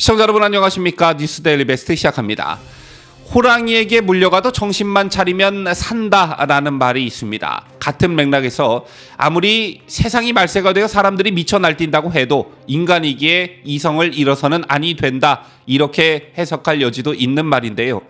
시청자 여러분 안녕하십니까 뉴스데일리 베스트 시작합니다. 호랑이에게 물려가도 정신만 차리면 산다라는 말이 있습니다. 같은 맥락에서 아무리 세상이 말세가 되어 사람들이 미쳐 날뛴다고 해도 인간이기에 이성을 잃어서는 아니 된다 이렇게 해석할 여지도 있는 말인데요.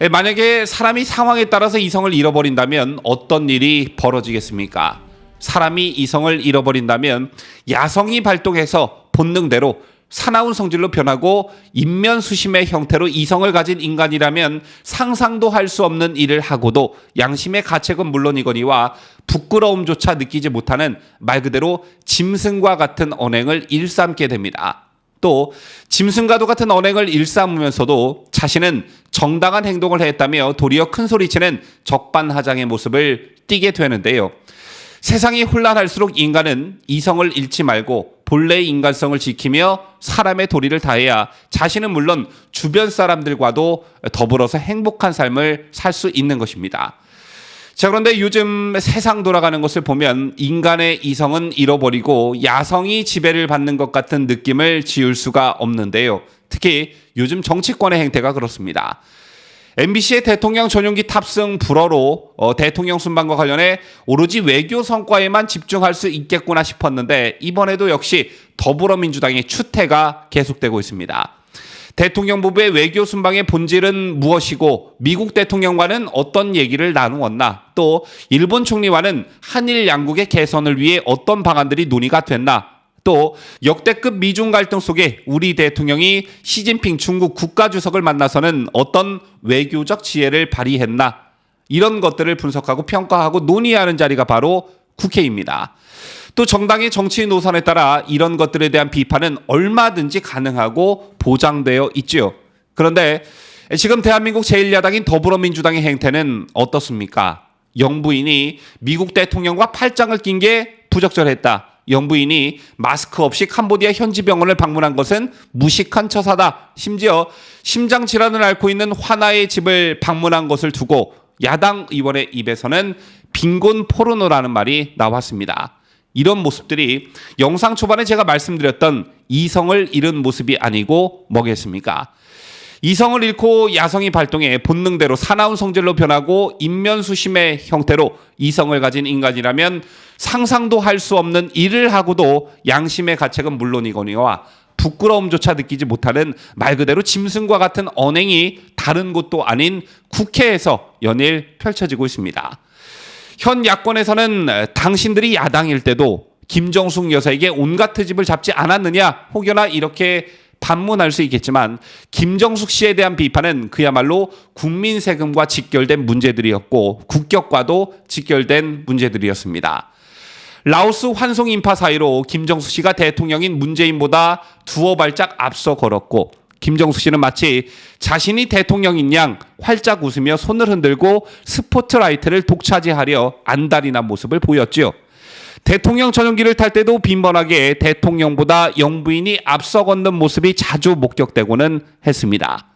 에, 만약에 사람이 상황에 따라서 이성을 잃어버린다면 어떤 일이 벌어지겠습니까? 사람이 이성을 잃어버린다면 야성이 발동해서 본능대로 사나운 성질로 변하고 인면수심의 형태로 이성을 가진 인간이라면 상상도 할 수 없는 일을 하고도 양심의 가책은 물론이거니와 부끄러움조차 느끼지 못하는 말 그대로 짐승과 같은 언행을 일삼게 됩니다. 또 짐승과도 같은 언행을 일삼으면서도 자신은 정당한 행동을 했다며 도리어 큰 소리치는 적반하장의 모습을 띠게 되는데요. 세상이 혼란할수록 인간은 이성을 잃지 말고 본래의 인간성을 지키며 사람의 도리를 다해야 자신은 물론 주변 사람들과도 더불어서 행복한 삶을 살 수 있는 것입니다. 자, 그런데 요즘 세상 돌아가는 것을 보면 인간의 이성은 잃어버리고 야성이 지배를 받는 것 같은 느낌을 지울 수가 없는데요. 특히 요즘 정치권의 행태가 그렇습니다. MBC의 대통령 전용기 탑승 불허로 어, 대통령 순방과 관련해 오로지 외교 성과에만 집중할 수 있겠구나 싶었는데 이번에도 역시 더불어민주당의 추태가 계속되고 있습니다. 대통령 부부의 외교 순방의 본질은 무엇이고 미국 대통령과는 어떤 얘기를 나누었나 또 일본 총리와는 한일 양국의 개선을 위해 어떤 방안들이 논의가 됐나 또 역대급 미중 갈등 속에 우리 대통령이 시진핑 중국 국가주석을 만나서는 어떤 외교적 지혜를 발휘했나 이런 것들을 분석하고 평가하고 논의하는 자리가 바로 국회입니다. 또 정당의 정치 노선에 따라 이런 것들에 대한 비판은 얼마든지 가능하고 보장되어 있지요. 그런데 지금 대한민국 제1야당인 더불어민주당의 행태는 어떻습니까? 영부인이 미국 대통령과 팔짱을 낀 게 부적절했다. 영부인이 마스크 없이 캄보디아 현지 병원을 방문한 것은 무식한 처사다. 심지어 심장 질환을 앓고 있는 화나의 집을 방문한 것을 두고 야당 의원의 입에서는 빈곤 포르노라는 말이 나왔습니다. 이런 모습들이 영상 초반에 제가 말씀드렸던 이성을 잃은 모습이 아니고 뭐겠습니까? 이성을 잃고 야성이 발동해 본능대로 사나운 성질로 변하고 인면수심의 형태로 이성을 가진 인간이라면 상상도 할 수 없는 일을 하고도 양심의 가책은 물론이거니와 부끄러움조차 느끼지 못하는 말 그대로 짐승과 같은 언행이 다른 곳도 아닌 국회에서 연일 펼쳐지고 있습니다. 현 야권에서는 당신들이 야당일 때도 김정숙 여사에게 온갖 트집을 잡지 않았느냐 혹여나 이렇게 반문할 수 있겠지만 김정숙 씨에 대한 비판은 그야말로 국민 세금과 직결된 문제들이었고 국격과도 직결된 문제들이었습니다. 라오스 환송 인파 사이로 김정숙 씨가 대통령인 문재인보다 두어 발짝 앞서 걸었고 김정숙 씨는 마치 자신이 대통령인 양 활짝 웃으며 손을 흔들고 스포트라이트를 독차지하려 안달이 난 모습을 보였지요. 대통령 전용기를 탈 때도 빈번하게 대통령보다 영부인이 앞서 걷는 모습이 자주 목격되고는 했습니다.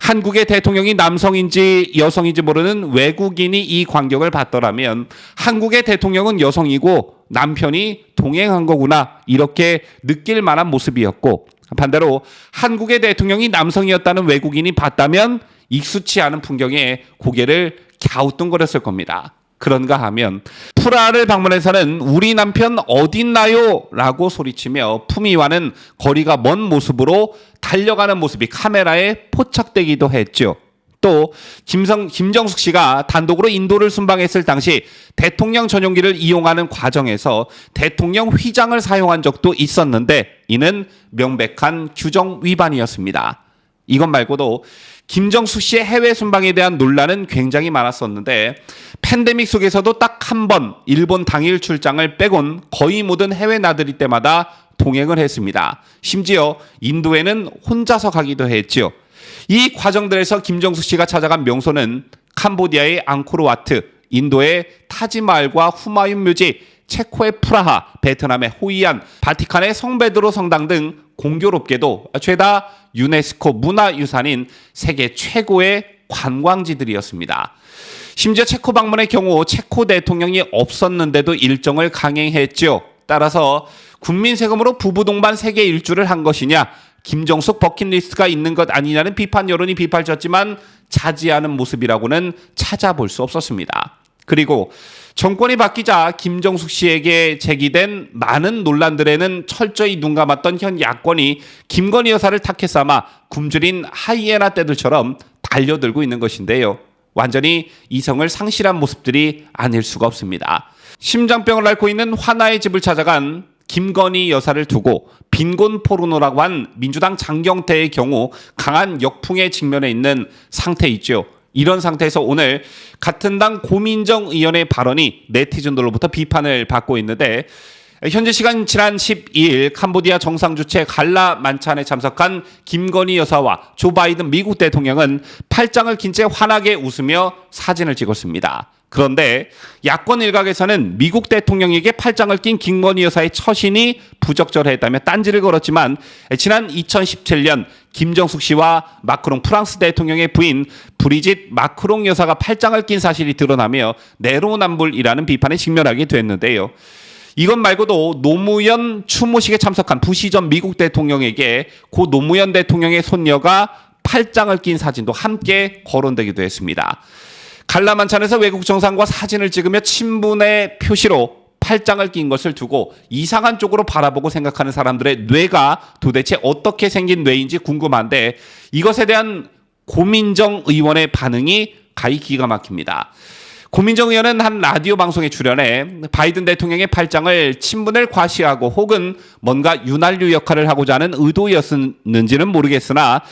한국의 대통령이 남성인지 여성인지 모르는 외국인이 이 광경을 봤더라면 한국의 대통령은 여성이고 남편이 동행한 거구나 이렇게 느낄 만한 모습이었고 반대로 한국의 대통령이 남성이었다는 외국인이 봤다면 익숙치 않은 풍경에 고개를 갸우뚱거렸을 겁니다. 그런가 하면 프라하를 방문해서는 우리 남편 어딨나요? 라고 소리치며 품위와는 거리가 먼 모습으로 달려가는 모습이 카메라에 포착되기도 했죠. 또 김성 김정숙 씨가 단독으로 인도를 순방했을 당시 대통령 전용기를 이용하는 과정에서 대통령 휘장을 사용한 적도 있었는데 이는 명백한 규정 위반이었습니다. 이것 말고도 김정숙 씨의 해외 순방에 대한 논란은 굉장히 많았었는데 팬데믹 속에서도 딱 한 번 일본 당일 출장을 빼곤 거의 모든 해외 나들이 때마다 동행을 했습니다. 심지어 인도에는 혼자서 가기도 했지요. 이 과정들에서 김정숙 씨가 찾아간 명소는 캄보디아의 앙코르와트, 인도의 타지마을과 후마윤 묘지, 체코의 프라하, 베트남의 호이안, 바티칸의 성베드로 성당 등 공교롭게도 죄다 유네스코 문화유산인 세계 최고의 관광지들이었습니다. 심지어 체코 방문의 경우 체코 대통령이 없었는데도 일정을 강행했지요. 따라서 국민 세금으로 부부 동반 세계 일주를 한 것이냐, 김정숙 버킷리스트가 있는 것 아니냐는 비판 여론이 비판졌지만 자지하는 모습이라고는 찾아볼 수 없었습니다. 그리고 정권이 바뀌자 김정숙 씨에게 제기된 많은 논란들에는 철저히 눈 감았던 현 야권이 김건희 여사를 타켓 삼아 굶주린 하이에나 떼들처럼 달려들고 있는 것인데요. 완전히 이성을 상실한 모습들이 아닐 수가 없습니다. 심장병을 앓고 있는 화나의 집을 찾아간 김건희 여사를 두고 빈곤 포르노라고 한 민주당 장경태의 경우 강한 역풍에 직면해 있는 상태이죠. 이런 상태에서 오늘 같은 당 고민정 의원의 발언이 네티즌들로부터 비판을 받고 있는데 현재 시간 지난 12일 캄보디아 정상 주최 갈라 만찬에 참석한 김건희 여사와 조 바이든 미국 대통령은 팔짱을 낀 채 환하게 웃으며 사진을 찍었습니다. 그런데 야권 일각에서는 미국 대통령에게 팔짱을 낀 김건희 여사의 처신이 부적절했다며 딴지를 걸었지만 지난 2017년 김정숙 씨와 마크롱 프랑스 대통령의 부인 브리짓 마크롱 여사가 팔짱을 낀 사실이 드러나며 내로남불이라는 비판에 직면하게 됐는데요. 이것 말고도 노무현 추모식에 참석한 부시 전 미국 대통령에게 고 노무현 대통령의 손녀가 팔짱을 낀 사진도 함께 거론되기도 했습니다. 갈라만찬에서 외국 정상과 사진을 찍으며 친분의 표시로 팔짱을 낀 것을 두고 이상한 쪽으로 바라보고 생각하는 사람들의 뇌가 도대체 어떻게 생긴 뇌인지 궁금한데 이것에 대한 고민정 의원의 반응이 가히 기가 막힙니다. 고민정 의원은 한 라디오 방송에 출연해 바이든 대통령의 팔짱을 친분을 과시하고 혹은 뭔가 윤활유 역할을 하고자 하는 의도였는지는 모르겠으나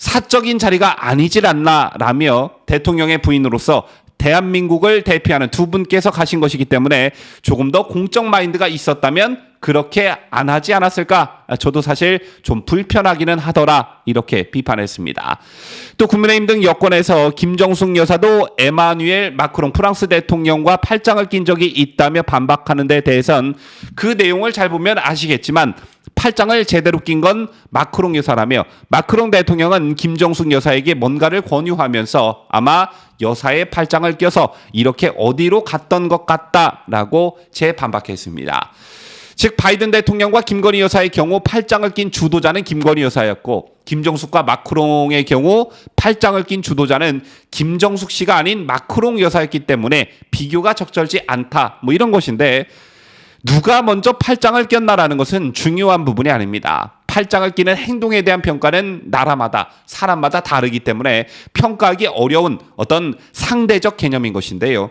사적인 자리가 아니질 않나라며 대통령의 부인으로서 대한민국을 대표하는 두 분께서 가신 것이기 때문에 조금 더 공적 마인드가 있었다면 그렇게 안 하지 않았을까? 저도 사실 좀 불편하기는 하더라. 이렇게 비판했습니다. 또 국민의힘 등 여권에서 김정숙 여사도 에마뉴엘 마크롱 프랑스 대통령과 팔짱을 낀 적이 있다며 반박하는 데 대해선 그 내용을 잘 보면 아시겠지만 팔짱을 제대로 낀 건 마크롱 여사라며 마크롱 대통령은 김정숙 여사에게 뭔가를 권유하면서 아마 여사의 팔짱을 껴서 이렇게 어디로 갔던 것 같다라고 재반박했습니다. 즉 바이든 대통령과 김건희 여사의 경우 팔짱을 낀 주도자는 김건희 여사였고 김정숙과 마크롱의 경우 팔짱을 낀 주도자는 김정숙 씨가 아닌 마크롱 여사였기 때문에 비교가 적절치 않다. 뭐 이런 것인데 누가 먼저 팔짱을 꼈나라는 것은 중요한 부분이 아닙니다. 팔짱을 끼는 행동에 대한 평가는 나라마다 사람마다 다르기 때문에 평가하기 어려운 어떤 상대적 개념인 것인데요.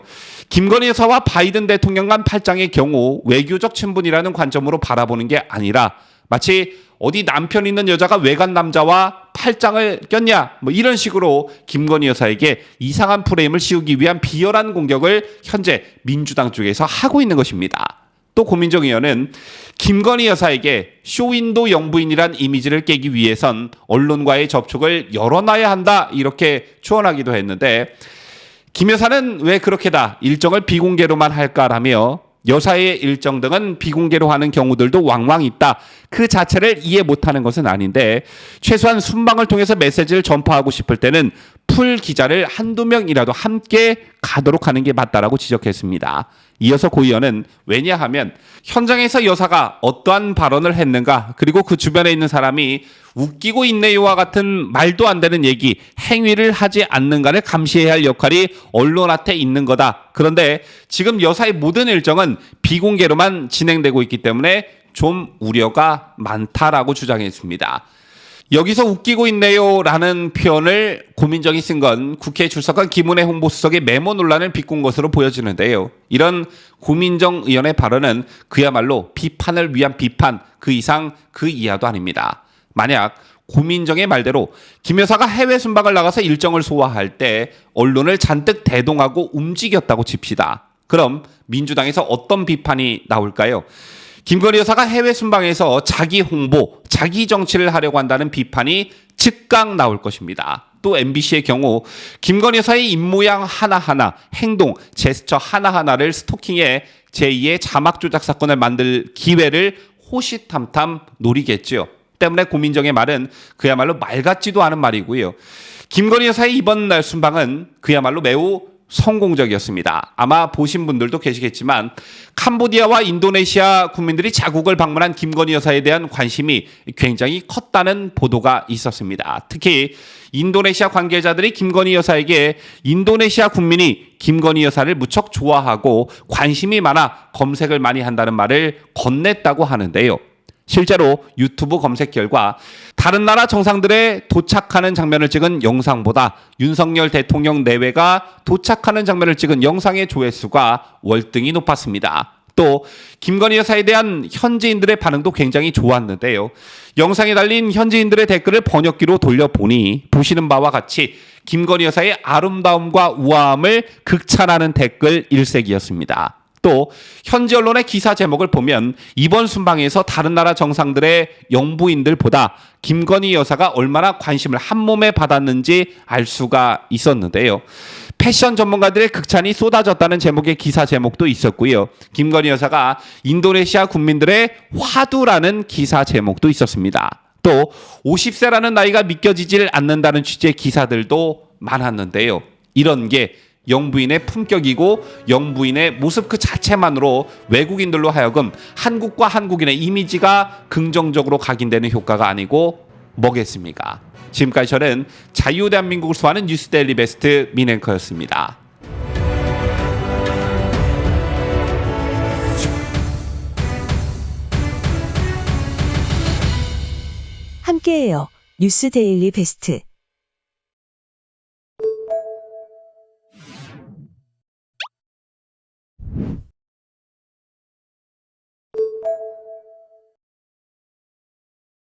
김건희 여사와 바이든 대통령 간 팔짱의 경우 외교적 친분이라는 관점으로 바라보는 게 아니라 마치 어디 남편 있는 여자가 외간 남자와 팔짱을 꼈냐 뭐 이런 식으로 김건희 여사에게 이상한 프레임을 씌우기 위한 비열한 공격을 현재 민주당 쪽에서 하고 있는 것입니다. 또 고민정 의원은 김건희 여사에게 쇼윈도 영부인이란 이미지를 깨기 위해선 언론과의 접촉을 열어놔야 한다 이렇게 추원하기도 했는데 김 여사는 왜 그렇게다 일정을 비공개로만 할까라며 여사의 일정 등은 비공개로 하는 경우들도 왕왕 있다. 그 자체를 이해 못하는 것은 아닌데 최소한 순방을 통해서 메시지를 전파하고 싶을 때는 풀 기자를 한두 명이라도 함께 가도록 하는 게 맞다라고 지적했습니다. 이어서 고 의원은 왜냐하면 현장에서 여사가 어떠한 발언을 했는가 그리고 그 주변에 있는 사람이 웃기고 있네요와 같은 말도 안 되는 얘기 행위를 하지 않는가를 감시해야 할 역할이 언론한테 있는 거다. 그런데 지금 여사의 모든 일정은 비공개로만 진행되고 있기 때문에 좀 우려가 많다라고 주장했습니다. 여기서 웃기고 있네요라는 표현을 고민정이 쓴 건 국회에 출석한 김은혜 홍보수석의 메모 논란을 비꾼 것으로 보여지는데요. 이런 고민정 의원의 발언은 그야말로 비판을 위한 비판 그 이상 그 이하도 아닙니다. 만약 고민정의 말대로 김 여사가 해외 순방을 나가서 일정을 소화할 때 언론을 잔뜩 대동하고 움직였다고 칩시다. 그럼 민주당에서 어떤 비판이 나올까요? 김건희 여사가 해외 순방에서 자기 홍보, 자기 정치를 하려고 한다는 비판이 즉각 나올 것입니다. 또 MBC의 경우 김건희 여사의 입모양 하나하나, 행동, 제스처 하나하나를 스토킹해 제2의 자막 조작 사건을 만들 기회를 호시탐탐 노리겠지요. 때문에 고민정의 말은 그야말로 말 같지도 않은 말이고요. 김건희 여사의 이번 날 순방은 그야말로 매우 성공적이었습니다. 아마 보신 분들도 계시겠지만 캄보디아와 인도네시아 국민들이 자국을 방문한 김건희 여사에 대한 관심이 굉장히 컸다는 보도가 있었습니다. 특히 인도네시아 관계자들이 김건희 여사에게 인도네시아 국민이 김건희 여사를 무척 좋아하고 관심이 많아 검색을 많이 한다는 말을 건넸다고 하는데요. 실제로 유튜브 검색 결과 다른 나라 정상들의 도착하는 장면을 찍은 영상보다 윤석열 대통령 내외가 도착하는 장면을 찍은 영상의 조회수가 월등히 높았습니다. 또 김건희 여사에 대한 현지인들의 반응도 굉장히 좋았는데요. 영상에 달린 현지인들의 댓글을 번역기로 돌려보니 보시는 바와 같이 김건희 여사의 아름다움과 우아함을 극찬하는 댓글 일색이었습니다. 또 현지 언론의 기사 제목을 보면 이번 순방에서 다른 나라 정상들의 영부인들보다 김건희 여사가 얼마나 관심을 한 몸에 받았는지 알 수가 있었는데요. 패션 전문가들의 극찬이 쏟아졌다는 제목의 기사 제목도 있었고요. 김건희 여사가 인도네시아 국민들의 화두라는 기사 제목도 있었습니다. 또 50세라는 나이가 믿겨지질 않는다는 취지의 기사들도 많았는데요. 이런 게 영부인의 품격이고 영부인의 모습 그 자체만으로 외국인들로 하여금 한국과 한국인의 이미지가 긍정적으로 각인되는 효과가 아니고 뭐겠습니까? 지금까지 저는 자유대한민국을 수호하는 뉴스데일리 베스트 민앵커였습니다. 함께해요. 뉴스 데일리 베스트.